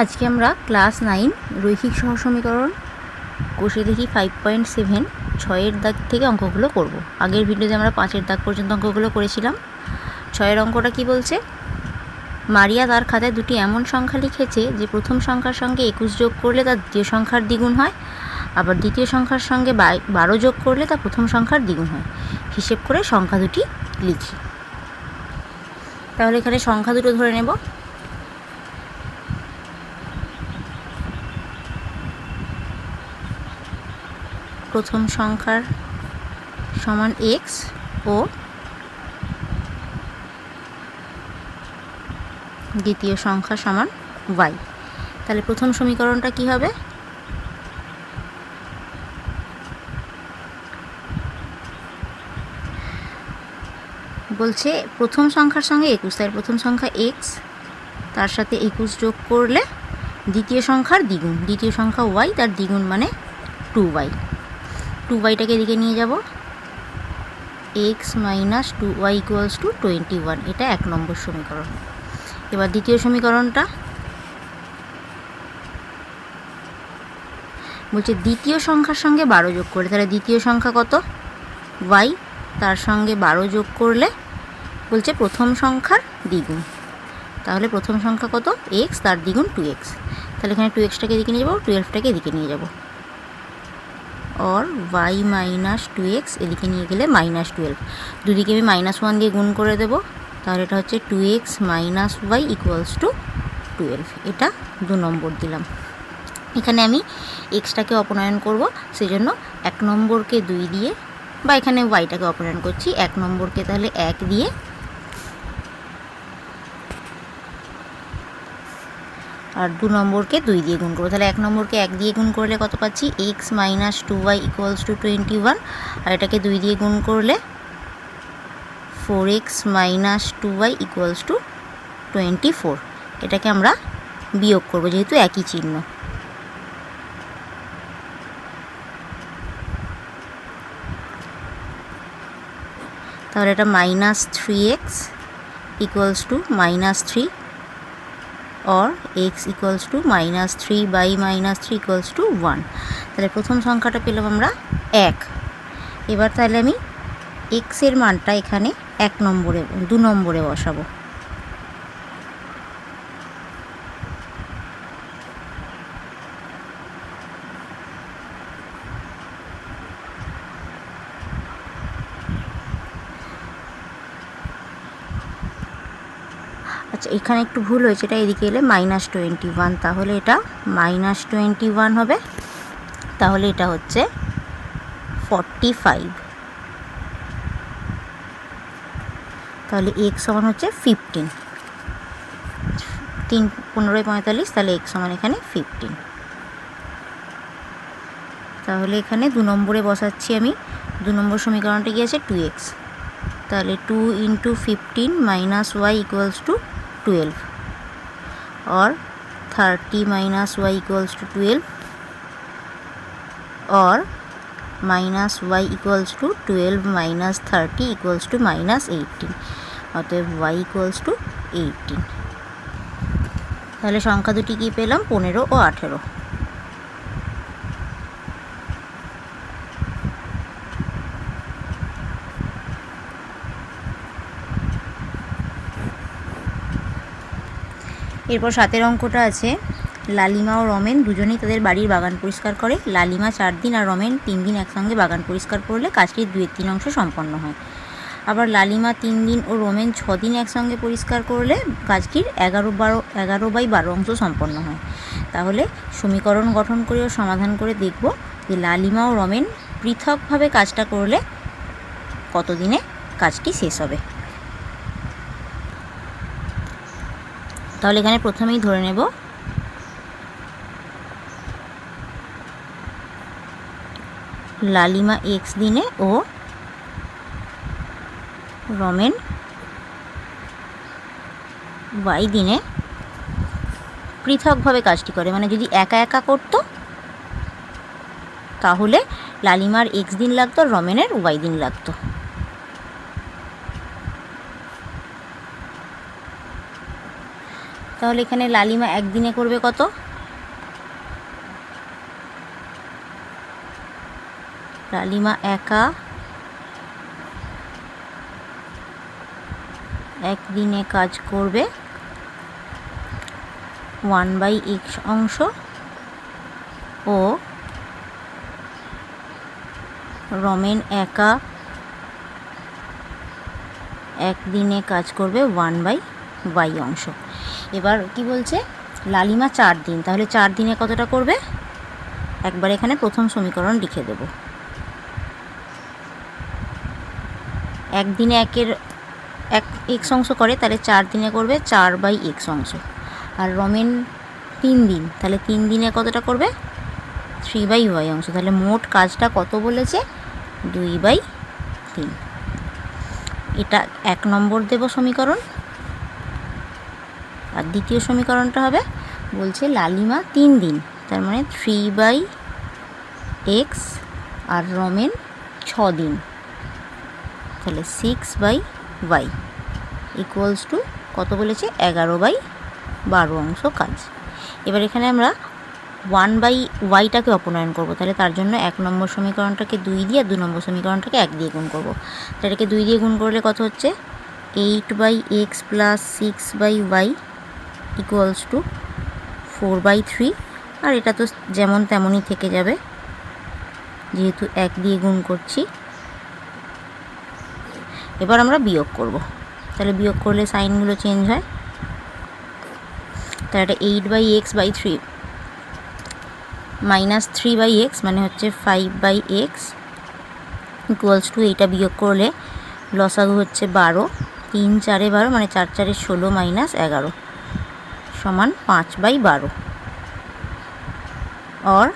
আজকে আমরা class nine, রৈখিক সহসমীকরণ কষে দেখি ফাইভ পয়েন্ট সেভেন ছয়ের দাগ থেকে অঙ্কগুলো করব। আগের ভিডিওতে আমরা পাঁচের দাগ পর্যন্ত অঙ্কগুলো করেছিলাম। ছয়ের অঙ্কটা কি বলছে? মারিয়া তার খাতায় দুটি এমন সংখ্যা লিখেছে যে প্রথম সংখ্যার সঙ্গে একুশ যোগ করলে তার দ্বিতীয় সংখ্যার দ্বিগুণ হয়, আবার দ্বিতীয় সংখ্যার সঙ্গে বারো যোগ করলে তা প্রথম সংখ্যার দ্বিগুণ হয়। হিসেব করে সংখ্যা দুটি লিখি। তাহলে এখানে সংখ্যা দুটো ধরে নেব। প্রথম সংখ্যার সমান এক্স ও দ্বিতীয় সংখ্যা সমান ওয়াই তাহলে প্রথম সমীকরণটা কি হবে? বলছে প্রথম সংখ্যার সঙ্গে একুশ তাই প্রথম সংখ্যা এক্স তার সাথে একুশ যোগ করলে দ্বিতীয় সংখ্যার দ্বিগুণ, দ্বিতীয় সংখ্যা ওয়াই তার দ্বিগুণ মানে টু ওয়াই টু ওয়াইটাকে এদিকে নিয়ে যাব। X minus two y equals to twenty one এটা এক নম্বর সমীকরণ। এবার দ্বিতীয় সমীকরণটা। বলছে দ্বিতীয় সংখ্যার সঙ্গে বারো যোগ করলে, তাহলে দ্বিতীয় সংখ্যা কত? ওয়াই তার সঙ্গে বারো যোগ করলে, বলছে প্রথম সংখ্যার দ্বিগুণ। তাহলে প্রথম সংখ্যা কত? এক্স তার দ্বিগুণ টু এক্স তাহলে এখানে টু এক্সটাকে এদিকে নিয়ে যাব টুয়েলভটাকে এদিকে নিয়ে যাব। Or y minus two x এদিকে নিয়ে গেলে মাইনাস টুয়েলভ দুদিকে আমি মাইনাস ওয়ান দিয়ে গুণ করে দেবো। তাহলে এটা হচ্ছে two x minus y equals to twelve এটা দু নম্বর দিলাম। এখানে আমি এক্সটাকে অপনয়ন করব সেই জন্য এক নম্বরকে দুই দিয়ে, বা এখানে ওয়াইটাকে অপনয়ন করছি, এক নম্বরকে তাহলে এক দিয়ে আর দু নম্বরকে দুই দিয়ে গুণ করব। তাহলে এক নম্বরকে এক দিয়ে গুণ করলে কত পাচ্ছি? X minus two y equals to twenty one আর এটাকে দুই দিয়ে গুণ করলে four x minus two y equals to twenty four এটাকে আমরা বিয়োগ করব যেহেতু একই চিহ্ন। তাহলে এটা minus three x equals to minus three or x equals to minus three by minus three equals to one তাহলে প্রথম সংখ্যাটা পেলাম আমরা এক। এবার তাহলে আমি এক্সের মানটা এখানে এক নম্বরে, দু নম্বরে বসাবো। আচ্ছা এখানে একটু ভুল হয়েছে, এটা এদিকে এলে মাইনাস টোয়েন্টি ওয়ান তাহলে এটা মাইনাস টোয়েন্টি ওয়ান হবে। তাহলে এটা হচ্ছে ফর্টি ফাইভ তাহলে এক্স সমান হচ্ছে ফিফটিন তিন পনেরোই পঁয়তাল্লিশ, তাহলে এক্স সমান এখানে ফিফটিন তাহলে এখানে দু নম্বরে বসাচ্ছি আমি। দু নম্বর সমীকরণটা গিয়েছে টু এক্স তাহলে two into fifteen minus y equals to twelve or 30 minus y equals to 12 or minus y equals to 12 minus 30 equals to minus 18 অতএব y equals to 18 তাহলে সংখ্যা দুটি কি পেলাম পনেরো ও আঠেরো এরপর সাতের অঙ্কটা আছে। লালিমা ও রমেন দুজনেই তাদের বাড়ির বাগান পরিষ্কার করে। লালিমা চার দিন আর রমেন তিন দিন একসঙ্গে বাগান পরিষ্কার করলে কাজটির দুয়ের তিন অংশ সম্পন্ন হয়। আবার লালিমা তিন দিন ও রোমেন ছ দিন একসঙ্গে পরিষ্কার করলে কাজটির এগারো বারো, এগারো বাই বারো অংশ সম্পন্ন হয়। তাহলে সমীকরণ গঠন করে ও সমাধান করে দেখব যে লালিমা ও রমেন পৃথকভাবে কাজটা করলে কত দিনে কাজটি শেষ হবে। তাহলে এখানে প্রথমেই ধরে নেব। লালিমা এক্স দিনে ও রমেন ওয়াই দিনে পৃথকভাবে কাজটি করে। মানে যদি একা একা করতো, তাহলে লালিমার এক্স দিন লাগতো রমেনের ওয়াই দিন লাগতো। তাহলে এখানে লালিমা একদিনে করবে কত? লালিমা একা একদিনে কাজ করবে ওয়ান বাই এক্স অংশ ও রমেন একা একদিনে কাজ করবে ওয়ান বাই ওয়াই অংশ। এবার কি বলছে? লালিমা চার দিন। তাহলে চার দিনে কতটা করবে? একবার এখানে প্রথম সমীকরণ লিখে দেব। একদিনে একের এক এক্স অংশ করে, তাহলে চার দিনে করবে চার বাই এক্স অংশ। আর রমেন তিন দিন, তাহলে তিন দিনে কতটা করবে? থ্রি বাই ওয়াই অংশ। তাহলে মোট কাজটা কত বলেছে? দুই বাই তিন। এটা এক নম্বর দেব সমীকরণ। আর দ্বিতীয় সমীকরণটা হবে বলছে লালিমা তিন দিন, তার মানে থ্রি বাই এক্স আর রমেন ছ দিন। তাহলে six by y equals to কত বলেছে? এগারো বাই বারো অংশ কাজ। এবার এখানে আমরা ওয়ান বাই ওয়াইটাকে অপনয়ন করব, তাহলে তার জন্য এক নম্বর সমীকরণটাকে দুই দিয়ে আর দু নম্বর সমীকরণটাকে এক দিয়ে গুণ করব। তাহলে এটাকে দুই দিয়ে গুণ করলে কত হচ্ছে? Eight by x plus six by y equals to four by three আর এটা তো যেমন তেমনই থেকে যাবে। যেহেতু এক দিয়ে গুণ করছি। এবার আমরা বিয়োগ করব। তাহলে বিয়োগ করলে সাইনগুলো চেঞ্জ হয়। তাহলে এটা eight by x by three minus three by x মানে হচ্ছে five by x equals to এইটা বিয়োগ করলে লসাগু হচ্ছে বারো। তিন চারে বারো মানে চার চারে ষোলো মাইনাস এগারো। সমান পাঁচ বাই বারো। और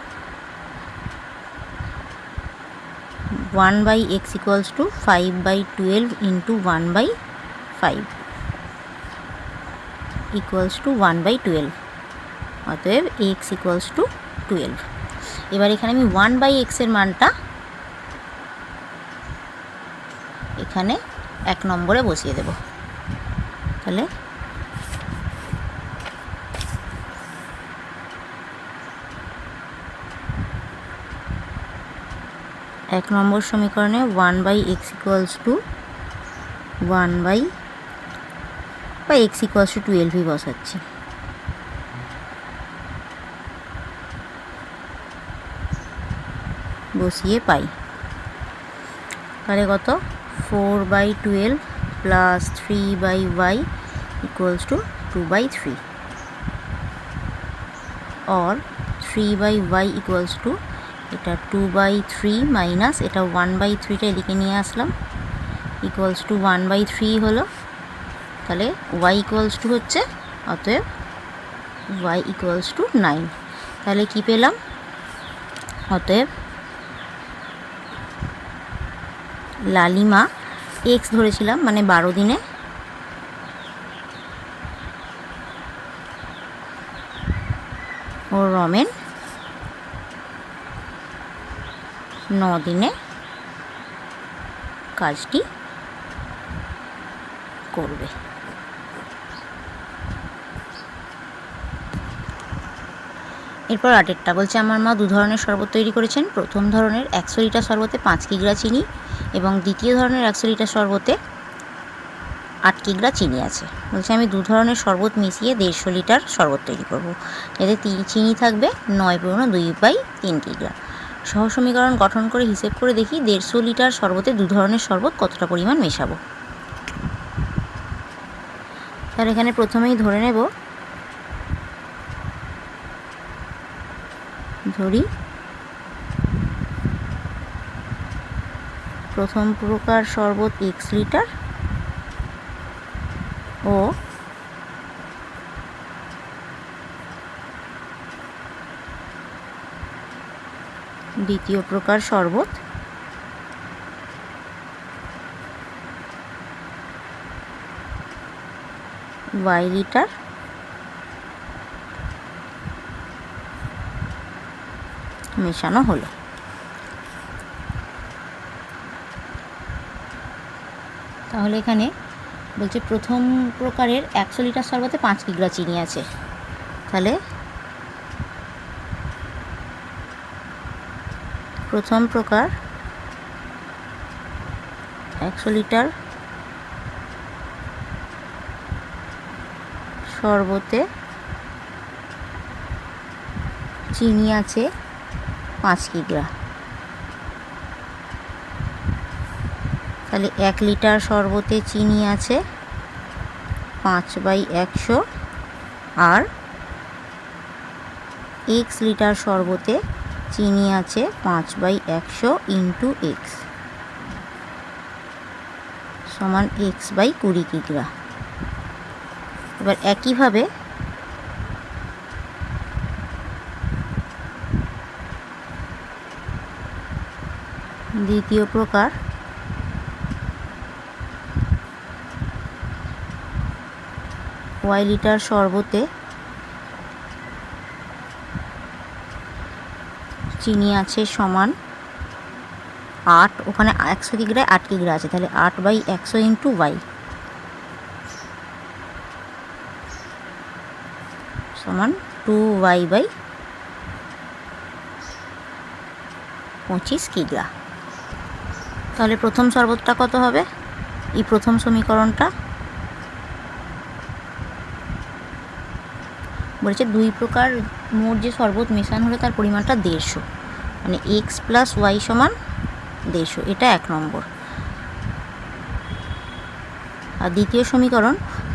one by x equals to five by twelve into one by five equals to one by twelve অতএব এক্স ইকুয়ালস টু টুয়েলভ এবার এখানে আমি ওয়ান বাই এক্সের মানটা এখানে এক নম্বরে বসিয়ে দেব। তাহলে এক নম্বর সমীকরণে one by x equals to one by বা এক্স ইকুয়ালস টু টুয়েলভই বসাচ্ছি। বসিয়ে পাই। তাহলে কত? Four by twelve plus three by y equals to two by three और three by y equals to এটা টু বাই থ্রি মাইনাস এটা ওয়ান বাই থ্রিটা এদিকে নিয়ে আসলাম। Equals to one by three হলো। তাহলে ওয়াই ইকুয়ালস টু হচ্ছে, অতএব ওয়াই ইকুয়ালস টু নাইন তাহলে কি পেলাম? অতএব লালিমা এক্স ধরেছিলাম মানে বারো দিনে। ও রমেন ন দিনে কাজটি করবে। এরপর আটেরটা বলছে, আমার মা দু ধরনের শরবত তৈরি করেছেন। প্রথম ধরনের একশো লিটার শরবতে পাঁচ কিগ্রা চিনি এবং দ্বিতীয় ধরনের একশো লিটার শরবতে আট কিগ্রা চিনি আছে। বলছে, আমি দু ধরনের শরবত মিশিয়ে দেড়শো লিটার শরবত তৈরি করব। এতে চিনি থাকবে, নয় পূর্ণ দুই বাই তিন কিগ্রা সহ সমীকরণ গঠন করে হিসেব করে দেখি দেড়শো লিটার শরবতে দু ধরনের শরবত কতটা পরিমাণ মেশাবো। তাহলে এখানে প্রথমেই ধরে নেব। ধরি। প্রথম প্রকার শরবত এক্স লিটার ও দ্বিতীয় প্রকার শরবত। ওয়াই লিটার মেশানো হলো। তাহলে এখানে বলছে প্রথম প্রকারের একশো লিটার শরবতে পাঁচ কিগ্রা চিনি আছে। তাহলে প্রথম প্রকার একশো লিটার শরবতে চিনি আছে পাঁচ কিগ্রা। তাহলে এক লিটার শরবতে চিনি আছে পাঁচ বাই একশো আর এক্স লিটার শরবতে চিনি আছে পাঁচ বাই একশো ইন্টু এক্স সমান এক্স বাই কুড়ি কিগ্রা। এবার একইভাবে দ্বিতীয় প্রকার ওয়াই লিটার শরবতে চিনি আছে সমান আট, ওখানে একশো কিগ্রায় আট কিগ্রা আছে, তাহলে আট বাই একশো ইন্টু ওয়াই সমান টু ওয়াই বাই পঁচিশ কিগ্রা তাহলে প্রথম শরবতটা কত হবে? এই প্রথম সমীকরণটা। বলেছে দুই প্রকার মোট যে শরবত মেশানো হলে তার পরিমাণটা দেড়শো। মানে এক্স প্লাস ওয়াই সমান দেড়শো, এটা এক নম্বর। আর দ্বিতীয় সমীকরণ,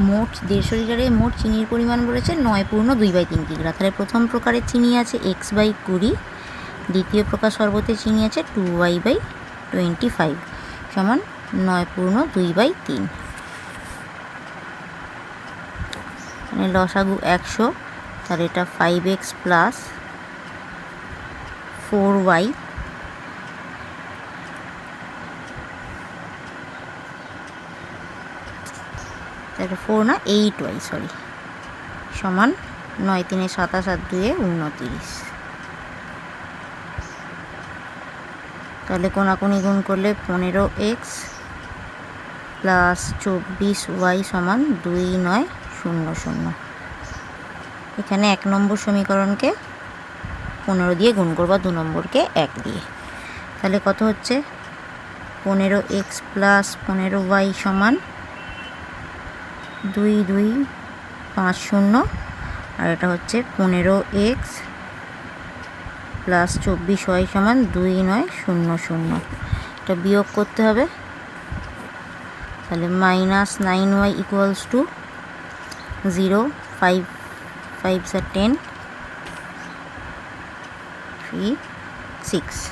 মোট দেড়শো লিটারে মোট চিনির পরিমাণ বলেছে নয় পূর্ণ দুই বাই তিন কিগ্রা। তাহলে প্রথম প্রকারের চিনি আছে এক্স বাই কুড়ি, দ্বিতীয় প্রকার শরবতে চিনি আছে two y by twenty five সমান নয় পূর্ণ দুই বাই তিন। মানে লসাগু একশো, তাহলে এটা five x plus four y. তাহলে ফোর না এইট ওয়াই সরি সমান নয় তিনে সাতাশ আর দুয়ে উনতিরিশ। তাহলে কোনাকুনি গুণ করলে পনেরো এক্স প্লাস চব্বিশ ওয়াই সমান দুই নয় শূন্য শূন্য। এখানে এক নম্বর সমীকরণকে পনেরো দিয়ে গুণ করব, দু নম্বরকে এক দিয়ে। তাহলে কত হচ্ছে? পনেরো এক্স প্লাস পনেরো ওয়াই সমান দুই দুই পাঁচ শূন্য, আর এটা হচ্ছে পনেরো এক্স প্লাস চব্বিশ ওয়াই সমান দুই নয় শূন্য শূন্য। এটা বিয়োগ করতে হবে। তাহলে minus nine y equals to zero, five five sir ten E6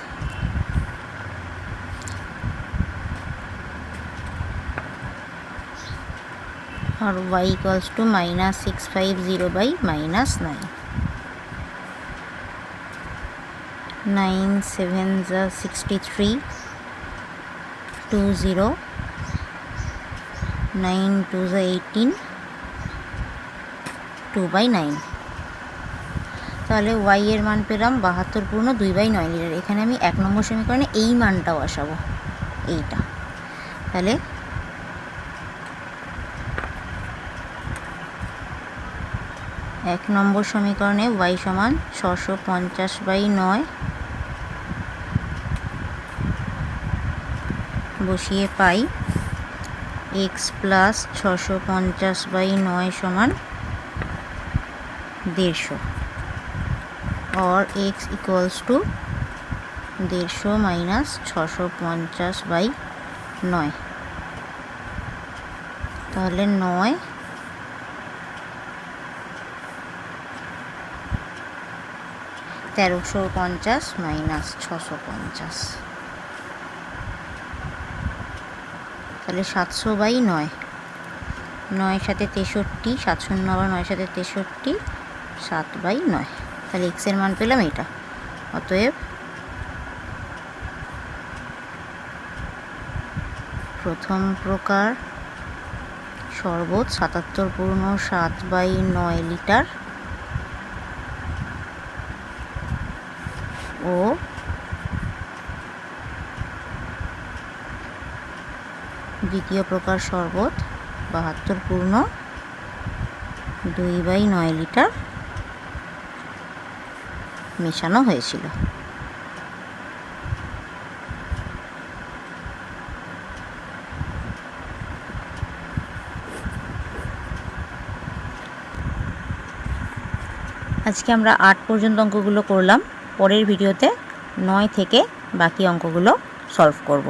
or y equals to minus 650 by minus 9 9 7s are 63 2 0 9 18 2 by 9 তাহলে ওয়াই এর মান পেলাম বাহাত্তর পূর্ণ দুই বাই নয় লিটার। এখানে আমি এক নম্বর সমীকরণে এই মানটাও বসাবো এইটা। তাহলে এক নম্বর সমীকরণে ওয়াই সমান ছশো পঞ্চাশ বাই নয় বসিয়ে পাই এক্স প্লাস ছশো পঞ্চাশ বাই নয় সমান দেড়শো। অর এক্স ইকুয়ালস টু দেড়শো মাইনাস ছশো পঞ্চাশ বাই নয়। তাহলে নয় তেরোশো পঞ্চাশ মাইনাস ছশো পঞ্চাশ। তাহলে সাতশো বাই নয়। নয় সাথে তেষট্টি, সাতশূন্য বা নয় সাথে তেষট্টি, সাত বাই নয়। তাহলে এক্সের মান পেলাম এটা অতএব প্রথম প্রকার শরবত সাতাত্তর পূর্ণ সাত বাই নয় লিটার ও দ্বিতীয় প্রকার শরবত বাহাত্তর পূর্ণ দুই বাই নয় লিটার মেশানো হয়েছিল। আজকে আমরা আট পর্যন্ত অঙ্কগুলো করলাম। পরের ভিডিওতে নয় থেকে বাকি অঙ্কগুলো সলভ করব।